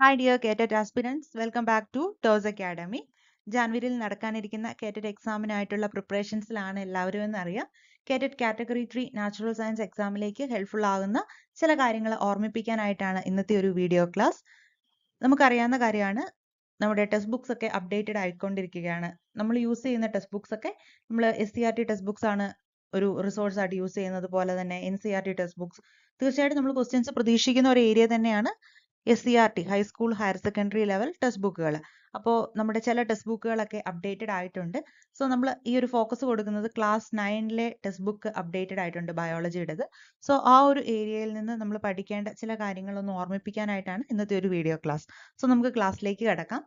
Hi dear KTET aspirants welcome back to Toss academy ജാൻവരിയിൽ നടക്കാനിരിക്കുന്ന KTET എക്സാമിനായിട്ടുള്ള പ്രിപ്പറേഷൻസിലാണ് എല്ലാവരും എന്നറിയാം. KTET category three natural science എക്സാമിലേക്ക് helpful ആകുന്ന ചില കാര്യങ്ങൾ ഓർമ്മിപ്പിക്കാനായിട്ടാണ് ഇന്നത്തെ ഒരു വീഡിയോ ക്ലാസ് നമുക്കറിയാവുന്ന കാര്യമാണ് നമ്മുടെ ടെക്സ്റ്റ് ബുക്സ് ഒക്കെ അപ്ഡേറ്റഡ് ആയിക്കൊണ്ടിരിക്കുകയാണ്. നമ്മൾ യൂസ് ചെയ്യുന്ന ടെക്സ്റ്റ് ബുക്സ് ഒക്കെ നമ്മൾ S C R T textbooks ആണ് ഒരു റിസോഴ്സ് ആയിട്ട് യൂസ് ചെയ്യുന്നത് പോലെ തന്നെ N C R T textbooks തീർച്ചയായിട്ടും നമ്മൾ ക്വസ്റ്റ്യൻസ് പ്രതീക്ഷിക്കുന്ന ഒരു ഏരിയ തന്നെയാണ്. S C R T high school higher secondary level text ബുക്കുകൾ അപ്പോൾ നമ്മുടെ ചില ടെക്സ്റ്റ് ബുക്കുകളൊക്കെ അപ്ഡേറ്റഡ് ആയിട്ടുണ്ട്. സോ നമ്മൾ ഈ ഒരു ഫോക്കസ് കൊടുക്കുന്നത് ക്ലാസ് നയനിലെ ടെക്സ്റ്റ് ബുക്ക് അപ്ഡേറ്റഡ് ആയിട്ടുണ്ട് ബയോളജിയുടേത് സോ ആ ഒരു ഏരിയയിൽ നിന്ന് നമ്മൾ പഠിക്കേണ്ട ചില കാര്യങ്ങളൊന്ന് ഓർമ്മിപ്പിക്കാനായിട്ടാണ് ഇന്നത്തെ ഒരു വീഡിയോ ക്ലാസ് സോ നമുക്ക് ക്ലാസ്സിലേക്ക് കിടക്കാം.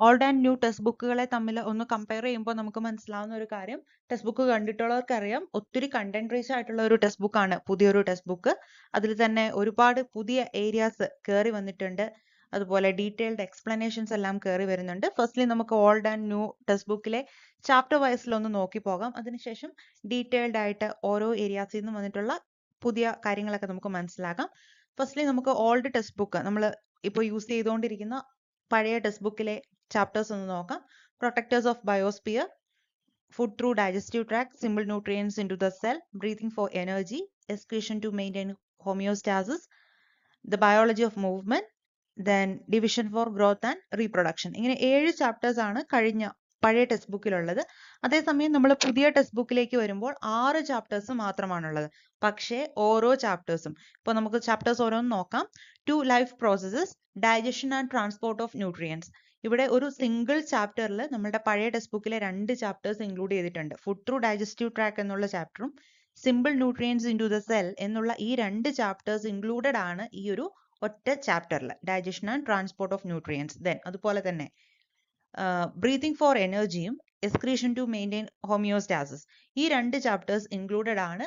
ഓൾഡ് ആൻഡ് ന്യൂ ടെക്സ്റ്റ് ബുക്കുകളെ തമ്മിൽ ഒന്ന് കമ്പയർ ചെയ്യുമ്പോൾ നമുക്ക് മനസ്സിലാവുന്ന ഒരു കാര്യം ടെക്സ്റ്റ് ബുക്ക് കണ്ടിട്ടുള്ളവർക്ക് അറിയാം ഒത്തിരി കണ്ടന്റ് റീച്ച് ആയിട്ടുള്ള ഒരു ടെക്സ്റ്റ് ബുക്കാണ് പുതിയൊരു ടെക്സ്റ്റ് ബുക്ക് അതിൽ തന്നെ ഒരുപാട് പുതിയ ഏരിയാസ് കയറി വന്നിട്ടുണ്ട്. അതുപോലെ ഡീറ്റെയിൽഡ് എക്സ്പ്ലനേഷൻസ് എല്ലാം കയറി വരുന്നുണ്ട്. ഫസ്റ്റ്ലി നമുക്ക് ഓൾഡ് ആൻഡ് ന്യൂ ടെക്സ്റ്റ് ബുക്കിലെ ചാപ്റ്റർ വൈസിൽ ഒന്ന് നോക്കി പോകാം. അതിനുശേഷം ഡീറ്റെയിൽഡ് ആയിട്ട് ഓരോ ഏരിയാസിൽ നിന്നും വന്നിട്ടുള്ള പുതിയ കാര്യങ്ങളൊക്കെ നമുക്ക് മനസ്സിലാക്കാം ഫസ്റ്റ്ലി നമുക്ക് ഓൾഡ് ടെക്സ്റ്റ് ബുക്ക് നമ്മൾ ഇപ്പോൾ യൂസ് ചെയ്തുകൊണ്ടിരിക്കുന്ന പഴയ ടെക്സ്റ്റ് ബുക്കിലെ ചാപ്റ്റേഴ്സ് ഒന്ന് നോക്കാം. Protectors of biosphere food through digestive tract simple nutrients into the cell breathing for energy excretion to maintain homeostasis the biology of movement then division for growth and reproduction ഇങ്ങനെ ഏഴ് chapters ആണ് കഴിഞ്ഞ പഴയ text ബുക്കിലുള്ളത് അതേസമയം നമ്മൾ പുതിയ text ബുക്കിലേക്ക് വരുമ്പോൾ ആറ് ചാപ്റ്റേഴ്സ് മാത്രമാണുള്ളത്. പക്ഷേ ഓരോ ചാപ്റ്റേഴ്സും ഇപ്പോൾ നമുക്ക് ചാപ്റ്റേഴ്സ് ഓരോന്ന് നോക്കാം. Two life processes digestion and transport of nutrients ഇവിടെ ഒരു സിംഗിൾ ചാപ്റ്ററിൽ നമ്മുടെ പഴയ ടെക്സ്റ്റ് ബുക്കിലെ രണ്ട് ചാപ്റ്റേഴ്സ് ഇൻക്ലൂഡ് ചെയ്തിട്ടുണ്ട്. ഫുഡ് ത്രൂ ഡൈജസ്റ്റീവ് ട്രാക്ക് എന്നുള്ള ചാപ്റ്ററും simple nutrients into the cell എന്നുള്ള ഈ രണ്ട് ചാപ്റ്റേഴ്സ് ഇൻക്ലൂഡഡ് ആണ് ഈ ഒരു ഒറ്റ ചാപ്റ്ററിൽ digestion and transport of nutrients then അതുപോലെ തന്നെ ബ്രീതിങ് ഫോർ എനർജിയും എക്സ്ക്രീഷൻ ടു മെയിന്റെയിൻ ഹോമിയോസ്റ്റാസിസ് ഈ രണ്ട് ചാപ്റ്റേഴ്സ് ഇൻക്ലൂഡഡ് ആണ്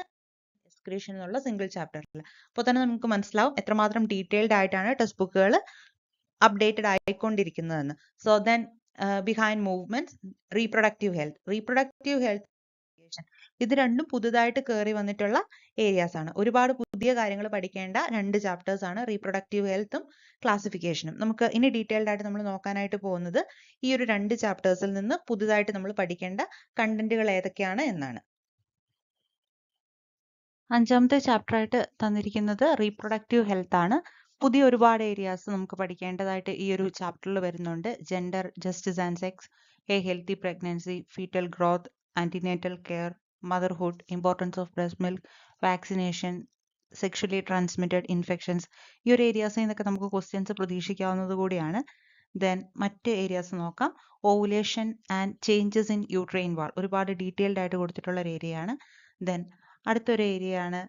എക്സ്ക്രീഷൻ എന്നുള്ള സിംഗിൾ ചാപ്റ്ററിൽ അപ്പോൾ തന്നെ നമുക്ക് മനസ്സിലാവും എത്രമാത്രം ഡീറ്റെയിൽഡ് ആയിട്ടാണ് ടെക്സ്റ്റ് ബുക്കുകൾ updated ആയിക്കൊണ്ടിരിക്കുന്നതെന്ന്. So then behind movements reproductive health reproductive health ഇത് രണ്ടും പുതുതായിട്ട് കയറി വന്നിട്ടുള്ള ഏരിയാസ് ആണ്. ഒരുപാട് പുതിയ കാര്യങ്ങൾ പഠിക്കേണ്ട രണ്ട് ചാപ്റ്റേഴ്സ് ആണ് റീപ്രൊഡക്റ്റീവ് ഹെൽത്തും ക്ലാസിഫിക്കേഷനും നമുക്ക് ഇനി ഡീറ്റെയിൽഡ് ആയിട്ട് നമ്മൾ നോക്കാനായിട്ട് പോകുന്നത് ഈ ഒരു രണ്ട് ചാപ്റ്റേഴ്സിൽ നിന്ന് പുതുതായിട്ട് നമ്മൾ പഠിക്കേണ്ട കണ്ടന്റുകൾ ഏതൊക്കെയാണ് എന്നാണ്. അഞ്ചാമത്തെ ചാപ്റ്റർ ആയിട്ട് തന്നിരിക്കുന്നത് റീപ്രൊഡക്റ്റീവ് ഹെൽത്ത് ആണ്. പുതിയ ഒരുപാട് ഏരിയാസ് നമുക്ക് പഠിക്കേണ്ടതായിട്ട് ഈ ഒരു ചാപ്റ്ററിൽ വരുന്നുണ്ട്. Gender justice and sex a healthy pregnancy foetal growth antenatal care motherhood importance of breast milk vaccination sexually transmitted infections ഈ ഒരു ഏരിയാസിൽ നിന്നൊക്കെ നമുക്ക് ക്വസ്റ്റ്യൻസ് പ്രതീക്ഷിക്കാവുന്നത് കൂടിയാണ്. ദെൻ മറ്റ് ഏരിയാസ് നോക്കാം. Ovulation and changes in uterine wall ഒരുപാട് ഡീറ്റെയിൽഡ് ആയിട്ട് കൊടുത്തിട്ടുള്ള ഒരു ഏരിയയാണ് ദെൻ അടുത്തൊരു ഏരിയയാണ്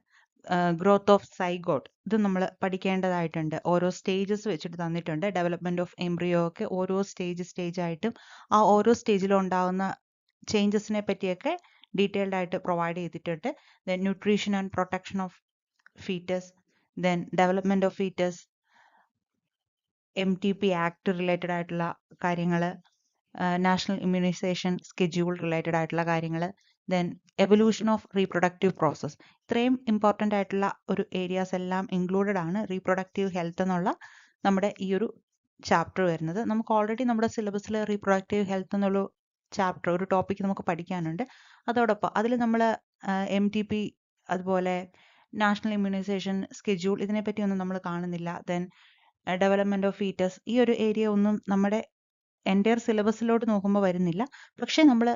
ഗ്രോത്ത് ഓഫ് സൈഗോട്ട് ഇത് നമ്മൾ പഠിക്കേണ്ടതായിട്ടുണ്ട്. ഓരോ സ്റ്റേജസ് വെച്ചിട്ട് തന്നിട്ടുണ്ട്. ഡെവലപ്മെന്റ് ഓഫ് എംബ്രിയോ ഒക്കെ ഓരോ സ്റ്റേജ് സ്റ്റേജ് ആയിട്ടും ആ ഓരോ സ്റ്റേജിലും ഉണ്ടാകുന്ന ചേഞ്ചസിനെ പറ്റിയൊക്കെ ഡീറ്റെയിൽഡ് ആയിട്ട് പ്രൊവൈഡ് ചെയ്തിട്ടുണ്ട്. Then nutrition and protection of foetus then development of foetus M T P act related ആയിട്ടുള്ള കാര്യങ്ങൾ നാഷണൽ ഇമ്മ്യൂണൈസേഷൻ സ്കെഡ്യൂൾ റിലേറ്റഡ് ആയിട്ടുള്ള കാര്യങ്ങൾ then evolution of reproductive process ഇത്രയും ഇമ്പോർട്ടന്റ് ആയിട്ടുള്ള ഒരു ഏരിയാസ് എല്ലാം ഇൻക്ലൂഡഡ് ആണ് റീപ്രൊഡക്റ്റീവ് ഹെൽത്ത് എന്നുള്ള നമ്മുടെ ഈ ഒരു ചാപ്റ്റർ വരുന്നത്. നമുക്ക് ഓൾറെഡി നമ്മുടെ സിലബസിൽ റീപ്രൊഡക്റ്റീവ് ഹെൽത്ത് എന്നുള്ള ചാപ്റ്റർ ഒരു ടോപ്പിക് നമുക്ക് പഠിക്കാനുണ്ട്. അതോടൊപ്പം അതിൽ നമ്മൾ എം ടി പി അതുപോലെ നാഷണൽ ഇമ്മ്യൂണൈസേഷൻ സ്കെഡ്യൂൾ ഇതിനെപ്പറ്റി ഒന്നും നമ്മൾ കാണുന്നില്ല. ദെൻ ഡെവലപ്മെന്റ് ഓഫ് ഫീറ്റസ് ഈ ഒരു ഏരിയ ഒന്നും നമ്മുടെ എന്റെ സിലബസിലോട്ട് നോക്കുമ്പോൾ വരുന്നില്ല. പക്ഷേ നമ്മൾ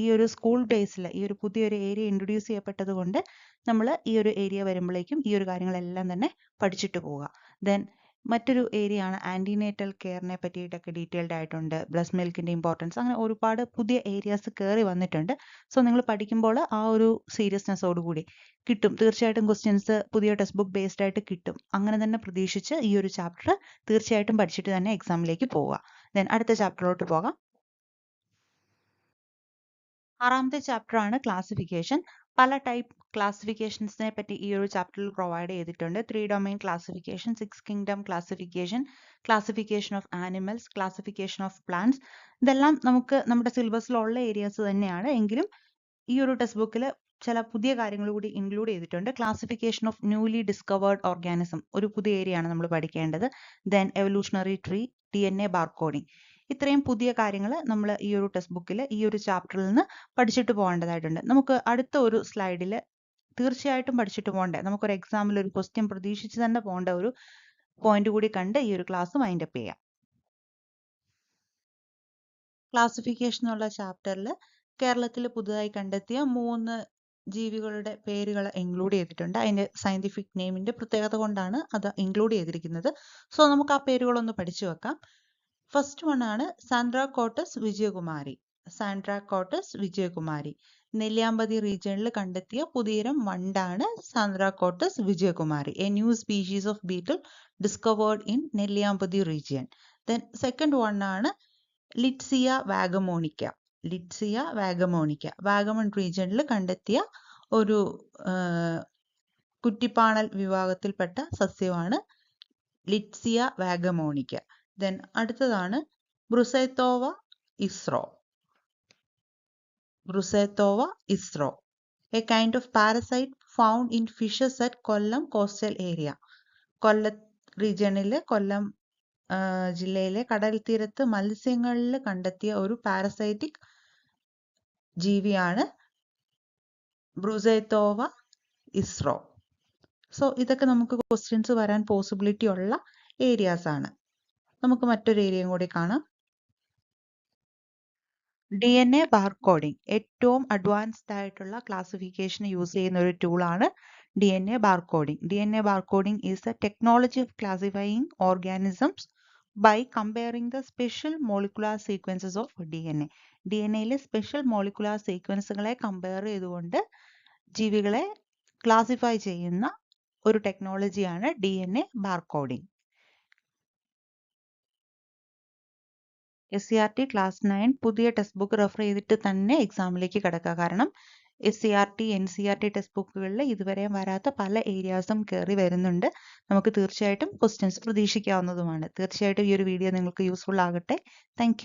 ഈ ഒരു സ്കൂൾ ബേസിൽ ഈ ഒരു പുതിയൊരു ഏരിയ ഇൻട്രൊഡ്യൂസ് ചെയ്യപ്പെട്ടത് കൊണ്ട് നമ്മൾ ഈ ഒരു ഏരിയ വരുമ്പോഴേക്കും ഈ ഒരു കാര്യങ്ങളെല്ലാം തന്നെ പഠിച്ചിട്ട് പോവുക. ദെൻ മറ്റൊരു ഏരിയ ആണ് ആന്റിനേറ്റൽ കെയറിനെ പറ്റിയിട്ടൊക്കെ ഡീറ്റെയിൽഡ് ആയിട്ടുണ്ട്. ബ്ലസ് മിൽക്കിന്റെ ഇമ്പോർട്ടൻസ് അങ്ങനെ ഒരുപാട് പുതിയ ഏരിയാസ് കയറി വന്നിട്ടുണ്ട്. സോ നിങ്ങൾ പഠിക്കുമ്പോൾ ആ ഒരു സീരിയസ്നെസ്സോടുകൂടി കിട്ടും. തീർച്ചയായിട്ടും ക്വസ്റ്റ്യൻസ് പുതിയ ടെക്സ്റ്റ് ബുക്ക് ബേസ്ഡ് ആയിട്ട് കിട്ടും. അങ്ങനെ തന്നെ പ്രതീക്ഷിച്ച് ഈ ഒരു ചാപ്റ്റർ തീർച്ചയായിട്ടും പഠിച്ചിട്ട് തന്നെ എക്സാമിലേക്ക് പോവുക. ദെൻ അടുത്ത ചാപ്റ്ററിലോട്ട് പോകാം. ആറാമത്തെ ചാപ്റ്റർ ആണ് ക്ലാസിഫിക്കേഷൻ പല ടൈപ്പ് ക്ലാസിഫിക്കേഷൻസിനെ പറ്റി ഈ ഒരു ചാപ്റ്ററിൽ പ്രൊവൈഡ് ചെയ്തിട്ടുണ്ട്. Three domain classification six kingdom classification classification of animals classification of plants ഇതെല്ലാം നമുക്ക് നമ്മുടെ സിലബസിലുള്ള ഏരിയാസ് തന്നെയാണ്. എങ്കിലും ഈ ഒരു ടെക്സ്റ്റ് ബുക്കിൽ ചില പുതിയ കാര്യങ്ങൾ കൂടി ഇൻക്ലൂഡ് ചെയ്തിട്ടുണ്ട്. Classification of newly discovered organism ഒരു പുതിയ ഏരിയ ആണ് നമ്മൾ പഠിക്കേണ്ടത്. Then evolutionary tree D N A barcoding ഇത്രയും പുതിയ കാര്യങ്ങൾ നമ്മൾ ഈ ഒരു ടെക്സ്റ്റ് ബുക്കിൽ ഈ ഒരു ചാപ്റ്ററിൽ നിന്ന് പഠിച്ചിട്ട് പോകേണ്ടതായിട്ടുണ്ട്. നമുക്ക് അടുത്ത ഒരു സ്ലൈഡിൽ തീർച്ചയായിട്ടും പഠിച്ചിട്ട് പോകണ്ടേ? നമുക്കൊരു എക്സാമിൽ ഒരു ക്വസ്റ്റ്യൻ പ്രതീക്ഷിച്ച് തന്നെ പോകേണ്ട ഒരു പോയിന്റ് കൂടി കണ്ട് ഈ ഒരു ക്ലാസ് വൈൻഡ് അപ്പ് ചെയ്യാം. ക്ലാസിഫിക്കേഷൻ എന്നുള്ള ചാപ്റ്ററിൽ കേരളത്തിൽ പുതുതായി കണ്ടെത്തിയ മൂന്ന് ജീവികളുടെ പേരുകൾ ഇൻക്ലൂഡ് ചെയ്തിട്ടുണ്ട്. അതിന്റെ സയന്റിഫിക് നെയിമിന്റെ പ്രത്യേകത കൊണ്ടാണ് അത് ഇൻക്ലൂഡ് ചെയ്തിരിക്കുന്നത്. സോ നമുക്ക് ആ പേരുകളൊന്ന് പഠിച്ചു വെക്കാം. ഫസ്റ്റ് വൺ ആണ് Sandracottus Vijayakumari Sandracottus Vijayakumari Nelliyampathy റീജിയണിൽ കണ്ടെത്തിയ പുതിയിനം വണ്ടാണ് Sandracottus Vijayakumari a new species of beetle discovered in Nelliyampathy region then second one ആണ് ലിറ്റ്സിയ വാഗമോണിക്ക ലിറ്റ്സിയ വാഗമോണിക്ക വാഗമൺ റീജിയണിൽ കണ്ടെത്തിയ ഒരു കുറ്റിപ്പാണൽ വിഭാഗത്തിൽപ്പെട്ട സസ്യമാണ് ലിറ്റ്സിയ വാഗമോണിക്ക ദെൻ അടുത്തതാണ് Brucethoa ISRO Brucethoa ISRO a kind of parasite found in fishes at Kollam coastal area കൊല്ല റീജിയണിലെ കൊല്ലം ജില്ലയിലെ കടൽ തീരത്ത് മത്സ്യങ്ങളിൽ കണ്ടെത്തിയ ഒരു പാരസൈറ്റിക് ജീവിയാണ് ബ്രൂസൈത്തോവ ഇസ്രോ സോ ഇതൊക്കെ നമുക്ക് ക്വസ്റ്റ്യൻസ് വരാൻ പോസിബിലിറ്റി ഉള്ള ഏരിയാസ് ആണ്. നമുക്ക് മറ്റൊരു ഏരിയയും കൂടി കാണാം. ഡി എൻ എ ബാർകോഡിംഗ് ഏറ്റവും അഡ്വാൻസ്ഡ് ആയിട്ടുള്ള ക്ലാസിഫിക്കേഷൻ യൂസ് ചെയ്യുന്ന ഒരു ടൂളാണ് D N A barcoding D N A barcoding is a technology of classifying organisms by comparing the special molecular sequences of D N A D N എയിലെ special molecular സീക്വൻസുകളെ compare ചെയ്തുകൊണ്ട് ജീവികളെ classify ചെയ്യുന്ന ഒരു ടെക്നോളജിയാണ് D N A barcoding S C R T class nine പുതിയ text book refer ചെയ്തിട്ട് തന്നെ എക്സാമിലേക്ക് കിടക്കുക. കാരണം S C R T N C R T text ബുക്കുകളിൽ ഇതുവരെയും വരാത്ത പല ഏരിയാസും കയറി വരുന്നുണ്ട്. നമുക്ക് തീർച്ചയായിട്ടും ക്വസ്റ്റ്യൻസ് പ്രതീക്ഷിക്കാവുന്നതുമാണ്. തീർച്ചയായിട്ടും ഈ ഒരു വീഡിയോ നിങ്ങൾക്ക് യൂസ്ഫുൾ ആകട്ടെ. താങ്ക്